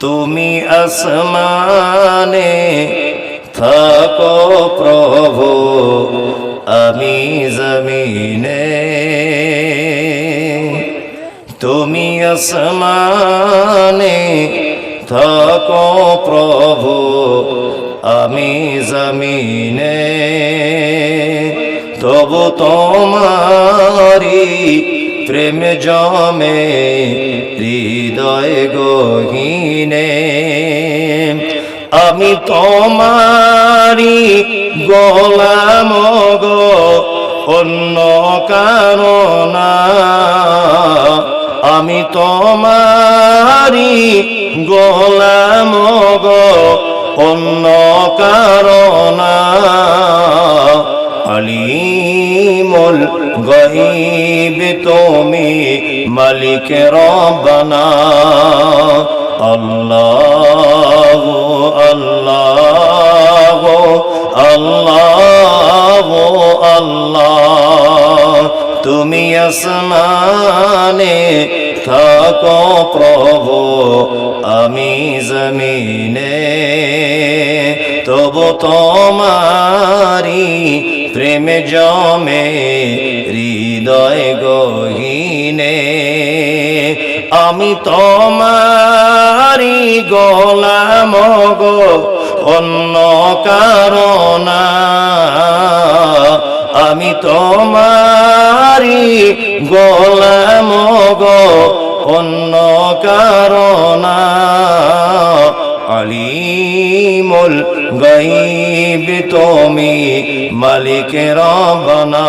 তুমি আসমানে থাকো প্রভু আমি জমিনে। তুমি আসমানে থাকো প্রভু আমি জমিনে। তবু তোমারি প্রেম জমে, হৃদয় গহীনে। আমি তোমারি গোলাম গো, অন্য কারণা আমি তোমারি গোলাম গো, অন্য কারণা গহিব তুমি মালিক রব্বানা। আল্লাহ আল্লাহ আল্লাহ আল্লাহ। তুমি আসমানে থাকো প্রভু, আমি জমিনে। তবু তোমারি প্রেম জমে। হৃদয় গহীনে, আমি তোমারি গোলাম গো, অন্য কারণা। আমি তোমারি গোলাম গো, অন্য কারণা। আলিমুল গাইব তুমি মালিক রবনা